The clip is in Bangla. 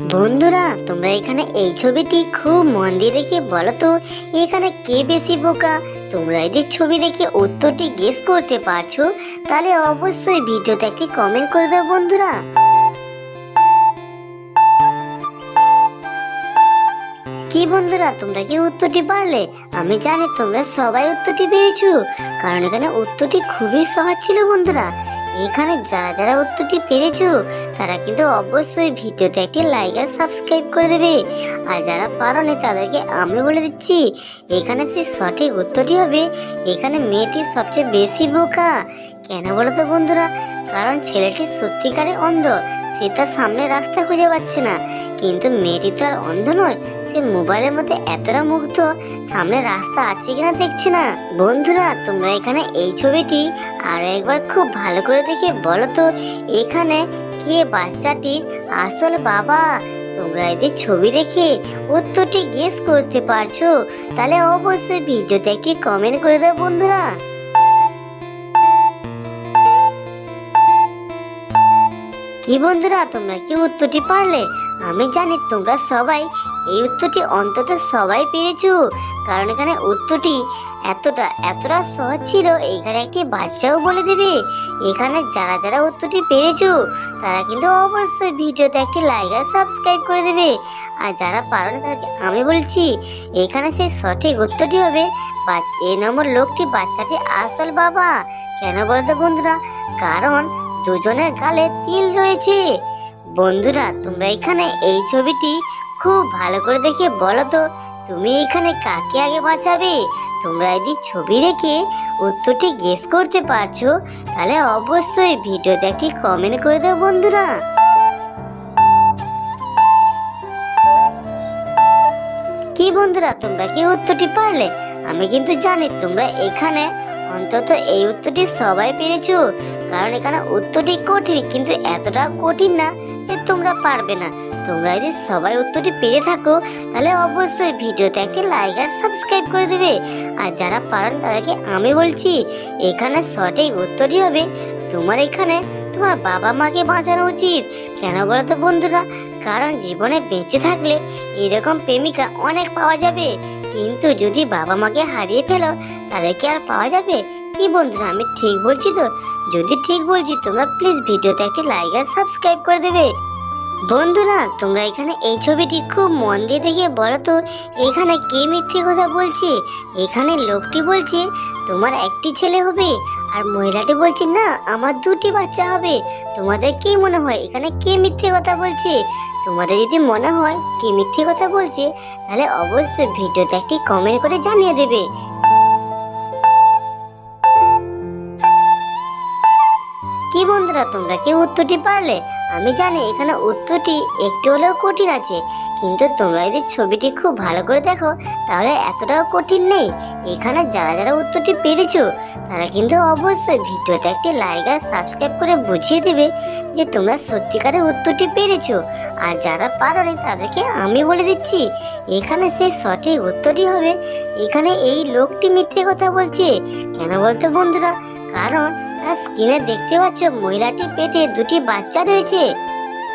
বন্ধুরা, তোমরা এখানে এই ছবিটি খুব মন দিয়ে দেখে বলো তো, এখানে কে বেশি বোকা? তোমরা এদের ছবি দেখে উত্তরটি গেস করতে পারছ, তাহলে অবশ্যই ভিডিওতে একটি কমেন্ট করে দাও বন্ধুরা। কি বন্ধুরা, তোমরা কি উত্তরটি পারলে? আমি জানি তোমরা সবাই উত্তরটি পেরেছ কারণ এখানে উত্তরটি খুবই সহজ ছিল বন্ধুরা। এখানে যারা যারা উত্তরটি পেরেছ, তারা কিন্তু অবশ্যই ভিডিওতে একটি লাইক আর সাবস্ক্রাইব করে দেবে। আর যারা পারোনি, তাদেরকে আমি বলে দিচ্ছি, এখানে সেই সঠিক উত্তরটি হবে, এখানে মেয়েটি সবচেয়ে বেশি বোকা। কেন বলো তো বন্ধুরা? কারণ ছেলেটি সত্যিকারে অন্ধ। সে তার সামনে রাস্তা খুঁজে পাচ্ছে না। কিন্তু মেয়েটি তো আর অন্ধ নয়, সে মোবাইলের মধ্যে এতটা মুগ্ধ, সামনে রাস্তা আছে কিনা দেখছে না। বন্ধুরা, তোমরা এখানে এই ছবিটি আরও একবার খুব ভালো করে দেখে বলো তো, এখানে কে বাচ্চাটির আসল বাবা? তোমরা এদের ছবি দেখে উত্তরটি গেস করতে পারছ। তাহলে অবশ্যই ভিডিওতে একটি কমেন্ট করে দাও বন্ধুরা। কি বন্ধুরা, তোমরা কি উত্তরটি পারলে? আমি জানি তোমরা সবাই এই উত্তরটি অন্তত সবাই পেরেছ। কারণ এখানে উত্তরটি এতটা এতটা সহজ ছিল, এখানে একটি বাচ্চাও বলে দেবে। এখানে যারা যারা উত্তরটি পেরেছ, তারা কিন্তু অবশ্যই ভিডিওতে একটি লাইক আর সাবস্ক্রাইব করে দেবে। আর যারা পারো না, তাদেরকে আমি বলছি, এখানে সেই সঠিক উত্তরটি হবে এই নম্বর লোকটি বাচ্চাটি আসল বাবা। কেন বলতো বন্ধুরা? কারণ দুজনের গালে তিল রয়েছে। বন্ধুরা, তোমরা এখানে এই ছবিটি খুব ভালো করে দেখে বলো তো, তুমি এখানে কাকে আগে বাঁচাবে? তোমরা যদি ছবি দেখে উত্তরটি গেস করতে পারছ, তাহলে অবশ্যই ভিডিওতে একটি কমেন্ট করে দাও বন্ধুরা। কি বন্ধুরা, তোমরা কি উত্তরটি পারলে? আমি কিন্তু জানি তোমরা এখানে অন্তত এই উত্তরটি সবাই পেরেছ। কারণ এখানে উত্তরটি কঠিন, কিন্তু এতটা কঠিন না যে তোমরা পারবে না। তোমরা যদি সবাই উত্তরটি পেরে থাকো, তাহলে অবশ্যই ভিডিওতে একটি লাইক আর সাবস্ক্রাইব করে দেবে। আর যারা পারেন তাদেরকে আমি বলছি, এখানে সঠিক উত্তরটি হবে তোমার এখানে তোমার বাবা মাকে বাঁচানো উচিত। কেন বলো তো বন্ধুরা? কারণ জীবনে বেঁচে থাকলে এরকম প্রেমিকা অনেক পাওয়া যাবে। কিন্তু যদি বাবা মাকে হারিয়ে ফেলো তাদেরকে আর পাওয়া যাবে? কি বন্ধুরা, আমি ঠিক বলছি তো? যদি ঠিক বলছি, তোমরা প্লিজ ভিডিওতে একটি লাইক আর সাবস্ক্রাইব করে দেবে। বন্ধুরা, তোমরা এখানে এই ছবিটি খুব মন দিয়ে দেখে বলো তো, এখানে কে মিথ্যে কথা বলছে? এখানে লোকটি বলছে, তোমার একটি ছেলে হবে। আর মহিলাটি বলছে, না, আমার দুটি বাচ্চা হবে। তোমাদের কি মনে হয়, এখানে কে মিথ্যে কথা বলছে? তোমাদের যদি মনে হয় কে মিথ্যে কথা বলছে, তাহলে অবশ্যই ভিডিওতে একটি কমেন্ট করে জানিয়ে দেবে। বন্ধুরা, তোমরা কি উত্তরটি পারলে? আমি জানি এখানে উত্তরটি একটু হলেও কঠিন আছে, কিন্তু তোমরা যদি ছবিটি খুব ভালো করে দেখো, তাহলে এতটাও কঠিন নেই। এখানে যারা যারা উত্তরটি পেরেছ, তারা কিন্তু অবশ্যই ভিডিওতে একটি লাইক আর সাবস্ক্রাইব করে বুঝিয়ে দেবে যে তোমরা সত্যিকারের উত্তরটি পেরেছ। আর যারা পারোনি, তাদেরকে আমি বলে দিচ্ছি, এখানে সেই সঠিক উত্তরটি হবে। এখানে এই লোকটি মিথ্যে কথা বলছে। কেন বলতো বন্ধুরা? কারণ স্ক্রিনে দেখতে পাচ্ছ মহিলাটির পেটে দুটি বাচ্চা রয়েছে।